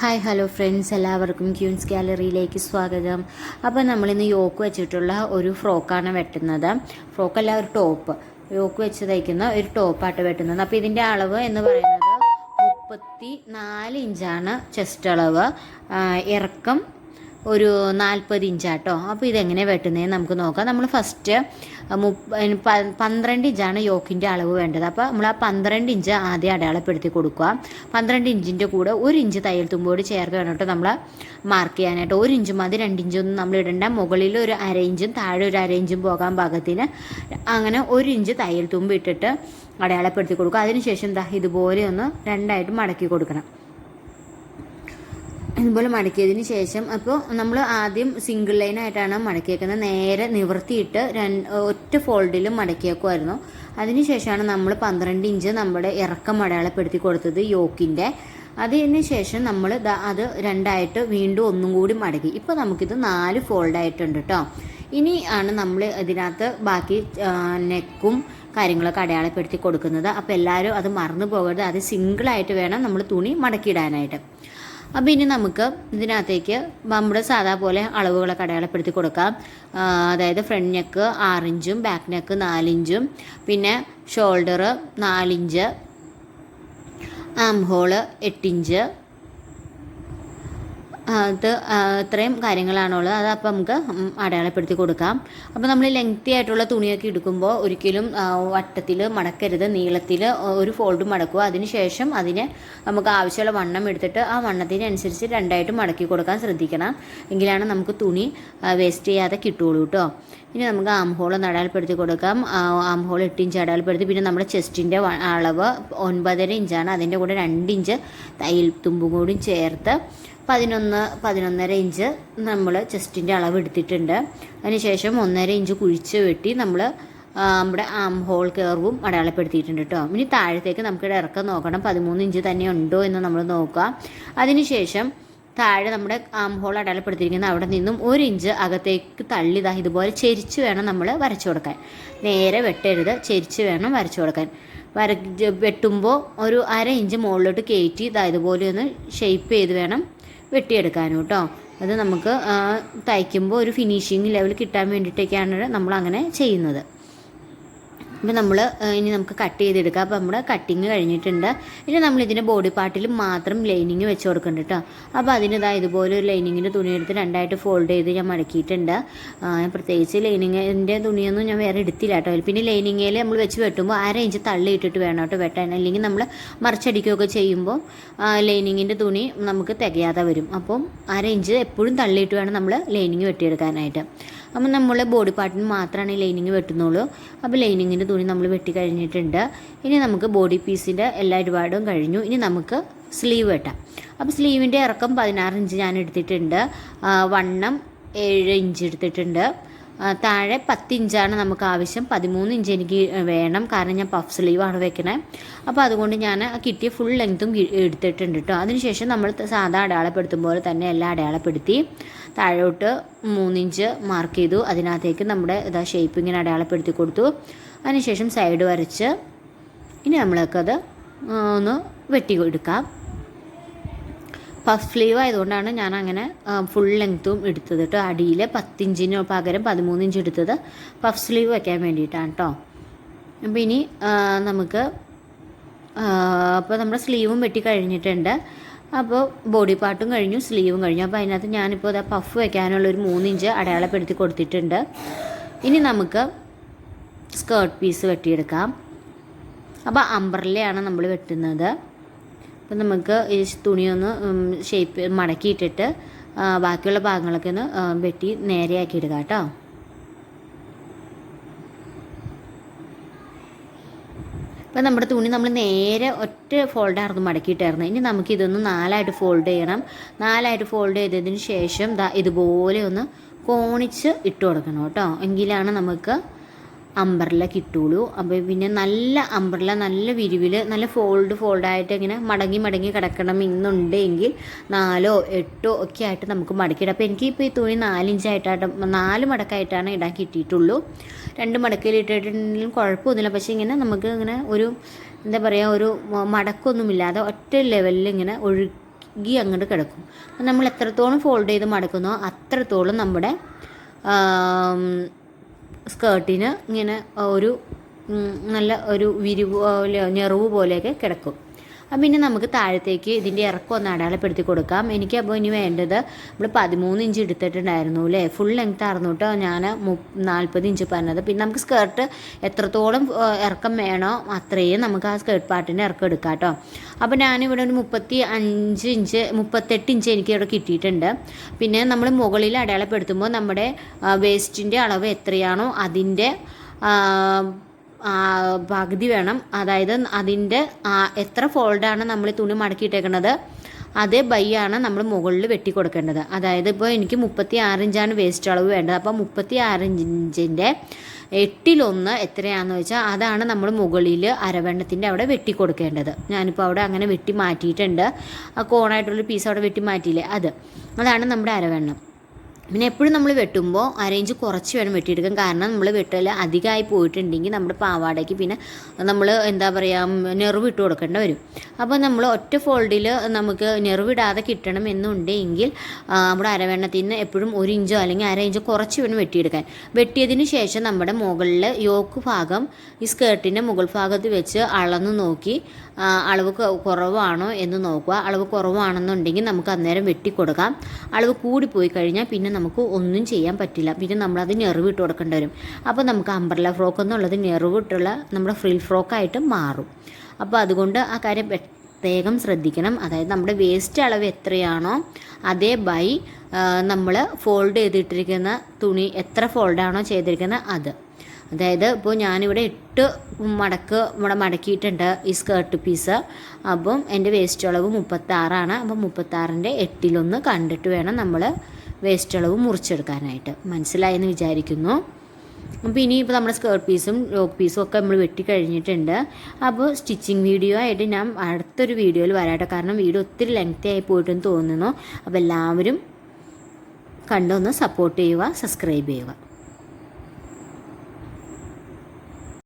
Hi hello friends എല്ലാവർക്കും ക്യൂൻസ് ഗാലറിയിലേക്ക് സ്വാഗതം. അപ്പോൾ നമ്മളിന്ന് യോക്ക് വെച്ചിട്ടുള്ള ഒരു ഫ്രോക്കാണ് വെട്ടുന്നത്. ഫ്രോക്കല്ല ഒരു ടോപ്പ്. യോക്ക് വെച്ച് തയ്ക്കുന്ന ഒരു ടോപ്പായിട്ട് വെട്ടുന്നത്. അപ്പോൾ ഇതിന്റെ അളവ് എന്ന് പറയുന്നത് മുപ്പത്തി നാല് ഇഞ്ചാണ് ചെസ്റ്റ് അളവ്. ഇറക്കം ഒരു നാൽപ്പത് ഇഞ്ചാട്ടോ. അപ്പോൾ ഇതെങ്ങനെ വെട്ടുന്നതെന്ന് നമുക്ക് നോക്കാം. നമ്മൾ ഫസ്റ്റ് പന്ത്രണ്ട് ഇഞ്ചാണ് യോക്കിന്റെ അളവ് വേണ്ടത്. അപ്പോൾ നമ്മൾ ആ പന്ത്രണ്ട് ഇഞ്ച് ആദ്യം അടയാളപ്പെടുത്തി കൊടുക്കുക. പന്ത്രണ്ട് ഇഞ്ചിന്റെ കൂടെ ഒരു ഇഞ്ച് തയ്യൽ തുമ്പോട് ചേർത്ത് വേണം നമ്മൾ മാർക്ക് ചെയ്യാനായിട്ട്. ഒരു ഇഞ്ച് മതി രണ്ട് ഇഞ്ചൊന്നും നമ്മൾ ഇടണ്ട. മുകളിൽ ഒരു അര ഇഞ്ചും താഴെ ഒരു അര ഇഞ്ചും പോകാൻ പാകത്തിന് അങ്ങനെ ഒരു ഇഞ്ച് തയ്യൽ തുമ്പ് ഇട്ടിട്ട് അടയാളപ്പെടുത്തി കൊടുക്കുക. അതിനുശേഷം ദാ ഇതുപോലെ ഒന്ന് രണ്ടായിട്ട് മടക്കി കൊടുക്കണം. ഇതുപോലെ മടക്കിയതിന് ശേഷം അപ്പോൾ നമ്മൾ ആദ്യം സിംഗിൾ ലൈൻ ആയിട്ടാണ് മടക്കിയേക്കുന്നത്. നേരെ നിവർത്തിയിട്ട് രണ്ട് ഒറ്റ ഫോൾഡിലും മടക്കിയേക്കുമായിരുന്നു അതിനുശേഷമാണ് നമ്മൾ പന്ത്രണ്ട് ഇഞ്ച് നമ്മുടെ ഇറക്കം അടയാളപ്പെടുത്തി കൊടുത്തത് യോക്കിന്റെ അതിന് ശേഷം നമ്മൾ അത് രണ്ടായിട്ട് വീണ്ടും ഒന്നും കൂടി മടക്കി. ഇപ്പോൾ നമുക്കിത് നാല് ഫോൾഡായിട്ടുണ്ട് കേട്ടോ ഇനി ആണ് നമ്മൾ ഇതിനകത്ത് ബാക്കി നെക്കും കാര്യങ്ങളൊക്കെ അടയാളപ്പെടുത്തി കൊടുക്കുന്നത്. അപ്പോൾ എല്ലാവരും അത് മറന്നു പോകരുത്. അത് സിംഗിളായിട്ട് വേണം നമ്മൾ തുണി മടക്കിയിടാനായിട്ട്. അപ്പോൾ ഇനി നമുക്ക് ഇതിനകത്തേക്ക് നമ്മുടെ സാധാ പോലെ അളവുകളൊക്കെ അടയാളപ്പെടുത്തി കൊടുക്കാം. അതായത് ഫ്രണ്ട് നെക്ക് ആറിഞ്ചും ബാക്ക് നെക്ക് നാലിഞ്ചും പിന്നെ ഷോൾഡർ നാലിഞ്ച് ആം ഹോൾ എട്ടിഞ്ച് അത് ഇത്രയും കാര്യങ്ങളാണുള്ളത്. അത് അപ്പം നമുക്ക് അടയാളപ്പെടുത്തി കൊടുക്കാം. അപ്പോൾ നമ്മൾ ലെങ്തി ആയിട്ടുള്ള തുണിയൊക്കെ എടുക്കുമ്പോൾ ഒരിക്കലും വട്ടത്തിൽ മടക്കരുത്. നീളത്തിൽ ഒരു ഫോൾഡ് മടക്കുക. അതിനുശേഷം അതിനെ നമുക്ക് ആവശ്യമുള്ള വണ്ണം എടുത്തിട്ട് ആ വണ്ണത്തിനനുസരിച്ച് രണ്ടായിട്ട് മടക്കി കൊടുക്കാൻ ശ്രദ്ധിക്കണം. എങ്കിലാണ് നമുക്ക് തുണി വേസ്റ്റ് ചെയ്യാതെ കിട്ടുകയുള്ളൂ കേട്ടോ. ഇനി നമുക്ക് ആം ഹോൾ ഒന്ന് അടയാളപ്പെടുത്തി കൊടുക്കാം. ആം ഹോൾ എട്ട് ഇഞ്ച് അടയാളപ്പെടുത്തി. പിന്നെ നമ്മുടെ ചെസ്റ്റിന്റെ അളവ് ഒൻപതര ഇഞ്ചാണ്. അതിന്റെ കൂടെ രണ്ട് ഇഞ്ച് തയ്യൽ തുമ്പും കൂടി ചേർത്ത് പതിനൊന്ന് പതിനൊന്നര ഇഞ്ച് നമ്മൾ ചെസ്റ്റിന്റെ അളവ് എടുത്തിട്ടുണ്ട്. അതിനുശേഷം ഒന്നര ഇഞ്ച് കുഴിച്ച് വെട്ടി നമ്മൾ നമ്മുടെ ആം ഹോൾ കെയർവും അടയാളപ്പെടുത്തിയിട്ടുണ്ട് കേട്ടോ ഇനി താഴത്തേക്ക് നമുക്ക് ഇറക്കം നോക്കണം. പതിമൂന്ന് ഇഞ്ച് തന്നെ ഉണ്ടോ എന്ന് നമ്മൾ നോക്കുക അതിനുശേഷം താഴെ നമ്മുടെ ആം ഹോൾ അടയാളപ്പെടുത്തിയിരിക്കുന്ന അവിടെ നിന്നും ഒരു ഇഞ്ച് അകത്തേക്ക് തള്ളിതാ ഇതുപോലെ ചെരിച്ച് വേണം നമ്മൾ വരച്ചു കൊടുക്കാൻ. നേരെ വെട്ടരുത് ചെരിച്ച് വേണം വരച്ചു കൊടുക്കാൻ. വര വെട്ടുമ്പോൾ ഒരു അര ഇഞ്ച് മുകളിലോട്ട് കയറ്റി ഇതാ ഇതുപോലെ ഒന്ന് ഷെയ്പ്പ് ചെയ്ത് വേണം വെട്ടിയെടുക്കാനും കേട്ടോ അത് നമുക്ക് തയ്ക്കുമ്പോൾ ഒരു ഫിനിഷിങ് ലെവൽ കിട്ടാൻ വേണ്ടിയിട്ടൊക്കെയാണ് നമ്മൾ അങ്ങനെ ചെയ്യുന്നത്. അപ്പോൾ നമ്മൾ ഇനി നമുക്ക് കട്ട് ചെയ്തെടുക്കാം. അപ്പോൾ നമ്മുടെ കട്ടിങ് കഴിഞ്ഞിട്ടുണ്ട്. ഇനി നമ്മൾ ഇതിന്റെ ബോഡി പാർട്ടിൽ മാത്രം ലൈനിങ് വെച്ച് കൊടുക്കുന്നുണ്ട് കേട്ടോ അപ്പോൾ അതിനിതാ ഇതുപോലെ ഒരു ലൈനിങ്ങിന്റെ തുണി എടുത്ത് രണ്ടായിട്ട് ഫോൾഡ് ചെയ്ത് ഞാൻ മടക്കിയിട്ടുണ്ട്. പ്രത്യേകിച്ച് ലൈനിങ്ങിന്റെ തുണിയൊന്നും ഞാൻ വേറെ എടുത്തില്ല കേട്ടോ പിന്നെ ലൈനിങ്ങിൽ നമ്മൾ വെച്ച് വെട്ടുമ്പോൾ അര ഇഞ്ച് തള്ളി ഇട്ടിട്ട് വേണം കേട്ടോ വെട്ടാൻ. അല്ലെങ്കിൽ നമ്മൾ മറിച്ചടിക്കുകയൊക്കെ ചെയ്യുമ്പോൾ ലൈനിങ്ങിന്റെ തുണി നമുക്ക് തികയാതെ വരും. അപ്പം അര ഇഞ്ച് എപ്പോഴും തള്ളിയിട്ട് വേണം നമ്മൾ ലൈനിങ് വെട്ടിയെടുക്കാനായിട്ട്. അപ്പം നമ്മളെ ബോഡി പാർട്ടിന് മാത്രമാണ് ഈ ലൈനിങ് വെട്ടുന്നുള്ളൂ അപ്പോൾ ലൈനിങ്ങിന്റെ തുണി നമ്മൾ വെട്ടി കഴിഞ്ഞിട്ടുണ്ട്. ഇനി നമുക്ക് ബോഡി പീസിന്റെ എല്ലാ ഇടപാടും കഴിഞ്ഞു. ഇനി നമുക്ക് സ്ലീവ് വെട്ടാം. അപ്പോൾ സ്ലീവിന്റെ ഇറക്കം പതിനാറ് ഇഞ്ച് ഞാൻ എടുത്തിട്ടുണ്ട്. വണ്ണം ഏഴ് ഇഞ്ച് എടുത്തിട്ടുണ്ട്. താഴെ പത്തിഞ്ചാണ് നമുക്ക് ആവശ്യം. പതിമൂന്ന് ഇഞ്ച് എനിക്ക് വേണം. കാരണം ഞാൻ പഫ് സ്ലീവാണ് വെക്കണേ. അപ്പോൾ അതുകൊണ്ട് ഞാൻ കിട്ടിയ ഫുൾ ലെങ്ത്തും എടുത്തിട്ടുണ്ട് കേട്ടോ അതിനുശേഷം നമ്മൾ സാധാ അടയാളപ്പെടുത്തും പോലെ തന്നെ എല്ലാം അടയാളപ്പെടുത്തി താഴോട്ട് മൂന്നിഞ്ച് മാർക്ക് ചെയ്തു. അതിനകത്തേക്ക് നമ്മുടെ ഇതാ ഷേപ്പ് ഇങ്ങനെ അടയാളപ്പെടുത്തി കൊടുത്തു. അതിനുശേഷം സൈഡ് വരച്ച് ഇനി നമ്മളൊക്കത് ഒന്ന് വെട്ടി എടുക്കാം പഫ് സ്ലീവ് ആയതുകൊണ്ടാണ് ഞാൻ അങ്ങനെ ഫുൾ ലെങ്ത്തും എടുത്തത് കേട്ടോ അടിയിൽ പത്തിഞ്ചിന് പകരം പതിമൂന്ന് ഇഞ്ച് എടുത്തത് പഫ് സ്ലീവ് വയ്ക്കാൻ വേണ്ടിയിട്ടാണ് കേട്ടോ അപ്പോൾ ഇനി നമുക്ക് അപ്പോൾ നമ്മുടെ സ്ലീവും വെട്ടി കഴിഞ്ഞിട്ടുണ്ട്. അപ്പോൾ ബോഡി പാർട്ടും കഴിഞ്ഞു സ്ലീവും കഴിഞ്ഞു. അപ്പോൾ അതിനകത്ത് ഞാനിപ്പോൾ ഇതാ പഫ് വയ്ക്കാനുള്ള ഒരു മൂന്നിഞ്ച് അടയാളപ്പെടുത്തി കൊടുത്തിട്ടുണ്ട്. ഇനി നമുക്ക് സ്കേർട്ട് പീസ് വെട്ടിയെടുക്കാം. അപ്പോൾ അംബ്രല്ലയാണ് നമ്മൾ വെട്ടുന്നത്. അപ്പം നമുക്ക് ഈ തുണിയൊന്ന് ഷേപ്പ് മടക്കിയിട്ടിട്ട് ബാക്കിയുള്ള ഭാഗങ്ങളൊക്കെ ഒന്ന് വെട്ടി നേരെയാക്കി ഇടുക കേട്ടോ. അപ്പം നമ്മുടെ തുണി നമ്മൾ നേരെ ഒറ്റ ഫോൾഡായിരുന്നു മടക്കിയിട്ടായിരുന്നു. ഇനി നമുക്ക് ഇതൊന്ന് നാലായിട്ട് ഫോൾഡ് ചെയ്യണം. നാലായിട്ട് ഫോൾഡ് ചെയ്തതിന് ശേഷം ഇതുപോലെ ഒന്ന് കോണിച്ച് ഇട്ട് കൊടുക്കണം കേട്ടോ. എങ്കിലാണ് നമുക്ക് അമ്പർല കിട്ടുള്ളൂ. അപ്പോൾ പിന്നെ നല്ല അമ്പർല നല്ല വിരിവിൽ നല്ല ഫോൾഡ് ഫോൾഡായിട്ട് ഇങ്ങനെ മടങ്ങി മടങ്ങി കിടക്കണം എന്നുണ്ടെങ്കിൽ നാലോ എട്ടോ ഒക്കെ ആയിട്ട് നമുക്ക് മടക്കിയിടാം. അപ്പോൾ എനിക്കിപ്പോൾ ഈ തുണി നാലിഞ്ചായിട്ടാണ് നാല് മടക്കായിട്ടാണ് ഇടാൻ കിട്ടിയിട്ടുള്ളൂ. രണ്ട് മടക്കയിൽ ഇട്ടിട്ടുണ്ടെങ്കിലും കുഴപ്പമൊന്നുമില്ല. പക്ഷേ ഇങ്ങനെ നമുക്ക് ഇങ്ങനെ ഒരു എന്താ പറയുക ഒരു മടക്കൊന്നുമില്ലാതെ ഒറ്റ ലെവലിൽ ഇങ്ങനെ ഒഴുകി അങ്ങോട്ട് കിടക്കും. അപ്പം നമ്മൾ എത്രത്തോളം ഫോൾഡ് ചെയ്ത് മടക്കുന്നോ അത്രത്തോളം നമ്മുടെ സ്കേർട്ടിന് ഇങ്ങനെ ഒരു നല്ല ഒരു വിരിവ് പോലെ പോലെയൊക്കെ കിടക്കും. അപ്പം പിന്നെ നമുക്ക് താഴത്തേക്ക് ഇതിന്റെ ഇറക്കം ഒന്ന് അടയാളപ്പെടുത്തി കൊടുക്കാം. എനിക്ക് എനിക്കപ്പോൾ ഇനി വേണ്ടത് നമ്മൾ പതിമൂന്ന് ഇഞ്ച് എടുത്തിട്ടുണ്ടായിരുന്നു അല്ലേ? ഫുൾ ലെങ്ത് ആയിരുന്നു കേട്ടോ ഞാൻ നാൽപ്പത് ഇഞ്ച് പറഞ്ഞത്. പിന്നെ നമുക്ക് സ്കേർട്ട് എത്രത്തോളം ഇറക്കം വേണോ അത്രയും നമുക്ക് ആ സ്കേർട്ട് പാർട്ടിന്റെ ഇറക്കം എടുക്കാം കേട്ടോ. അപ്പോൾ ഞാനിവിടെ ഒരു മുപ്പത്തി അഞ്ച് ഇഞ്ച് മുപ്പത്തെട്ട് ഇഞ്ച് എനിക്ക് ഇവിടെ കിട്ടിയിട്ടുണ്ട്. പിന്നെ നമ്മൾ മുകളിൽ അടയാളപ്പെടുത്തുമ്പോൾ നമ്മുടെ വേസ്റ്റിന്റെ അളവ് എത്രയാണോ അതിന്റെ പകുതി വേണം. അതായത് അതിന്റെ എത്ര ഫോൾഡാണ് നമ്മൾ തുണി മടക്കിയിട്ടേക്കുന്നത് അതേ ബൈ ആണ് നമ്മൾ മുകളിൽ വെട്ടി കൊടുക്കേണ്ടത്. അതായത് ഇപ്പോൾ എനിക്ക് മുപ്പത്തി ആറിഞ്ചാണ് വേസ്റ്റ് അളവ് വേണ്ടത്. അപ്പോൾ മുപ്പത്തി ആറിഞ്ചിന്റെ എട്ടിലൊന്ന് എത്രയാണെന്ന് വെച്ചാൽ അതാണ് നമ്മൾ മുകളിൽ അരവെണ്ണത്തിന്റെ അവിടെ വെട്ടി കൊടുക്കേണ്ടത്. ഞാനിപ്പോൾ അവിടെ അങ്ങനെ വെട്ടി മാറ്റിയിട്ടുണ്ട്. ആ കോണായിട്ടുള്ള പീസ് അവിടെ വെട്ടി മാറ്റിയില്ലേ? അത്. അതാണ് നമ്മുടെ അരവെണ്ണം. പിന്നെ എപ്പോഴും നമ്മൾ വെട്ടുമ്പോൾ അരയിഞ്ച് കുറച്ച് വേണം വെട്ടിയെടുക്കാൻ. കാരണം നമ്മൾ വെട്ടൽ അധികമായി പോയിട്ടുണ്ടെങ്കിൽ നമ്മുടെ പാവാടയ്ക്ക് പിന്നെ നമ്മൾ എന്താ പറയുക നെറിവ് ഇട്ട് കൊടുക്കേണ്ടി വരും. അപ്പോൾ നമ്മൾ ഒറ്റ ഫോൾഡിൽ നമുക്ക് നെറിവിടാതെ കിട്ടണം എന്നുണ്ടെങ്കിൽ നമ്മുടെ അരവെണ്ണത്തിന് എപ്പോഴും ഒരു ഇഞ്ചോ അല്ലെങ്കിൽ അര ഇഞ്ചോ കുറച്ച് വേണം വെട്ടിയെടുക്കാൻ. വെട്ടിയതിന് ശേഷം നമ്മുടെ മുകളിൽ യോക്ക് ഭാഗം ഈ സ്കേർട്ടിന്റെ മുകൾ ഭാഗത്ത് വെച്ച് അളന്ന് നോക്കി അളവ് കുറവാണോ എന്ന് നോക്കുക. അളവ് കുറവാണെന്നുണ്ടെങ്കിൽ നമുക്ക് അന്നേരം വെട്ടിക്കൊടുക്കാം. അളവ് കൂടിപ്പോയി കഴിഞ്ഞാൽ പിന്നെ നമുക്ക് ഒന്നും ചെയ്യാൻ പറ്റില്ല. പിന്നെ നമ്മളത് ഞെറിവിട്ട് കൊടുക്കേണ്ടി വരും. അപ്പോൾ നമുക്ക് അംബ്രല ഫ്രോക്ക് എന്നുള്ളത് ഞെറിവിട്ടുള്ള നമ്മുടെ ഫ്രിൽ ഫ്രോക്കായിട്ട് മാറും. അപ്പോൾ അതുകൊണ്ട് ആ കാര്യം പ്രത്യേകം ശ്രദ്ധിക്കണം. അതായത് നമ്മുടെ വേസ്റ്റ് അളവ് എത്രയാണോ അതേ ബൈ നമ്മൾ ഫോൾഡ് ചെയ്തിട്ടിരിക്കുന്ന തുണി എത്ര ഫോൾഡാണോ ചെയ്തിരിക്കുന്നത് അത്. അതായത് ഇപ്പോൾ ഞാനിവിടെ എട്ട് മടക്ക് ഇവിടെ മടക്കിയിട്ടുണ്ട് ഈ സ്കേർട്ട് പീസ് അപ്പം എന്റെ വേസ്റ്റ് അളവ് മുപ്പത്താറാണ്. അപ്പം മുപ്പത്താറിന്റെ എട്ടിലൊന്ന് കണ്ടിട്ട് വേണം നമ്മൾ വേസ്റ്റ് അളവ് മുറിച്ചെടുക്കാനായിട്ട്. മനസ്സിലായെന്ന് വിചാരിക്കുന്നു. അപ്പോൾ ഇനിയിപ്പോൾ നമ്മുടെ സ്കേർട്ട് പീസും ലോക്ക് പീസും ഒക്കെ നമ്മൾ വെട്ടി കഴിഞ്ഞിട്ടുണ്ട്. അപ്പോൾ സ്റ്റിച്ചിങ് വീഡിയോ ആയിട്ട് ഞാൻ അടുത്തൊരു വീഡിയോയിൽ വരാട്ടോ. കാരണം വീഡിയോ ഒത്തിരി ലെങ്തി ആയി പോയിട്ടെന്ന് തോന്നുന്നു. അപ്പോൾ എല്ലാവരും കണ്ടൊന്ന് സപ്പോർട്ട് ചെയ്യുക സബ്സ്ക്രൈബ് ചെയ്യുക.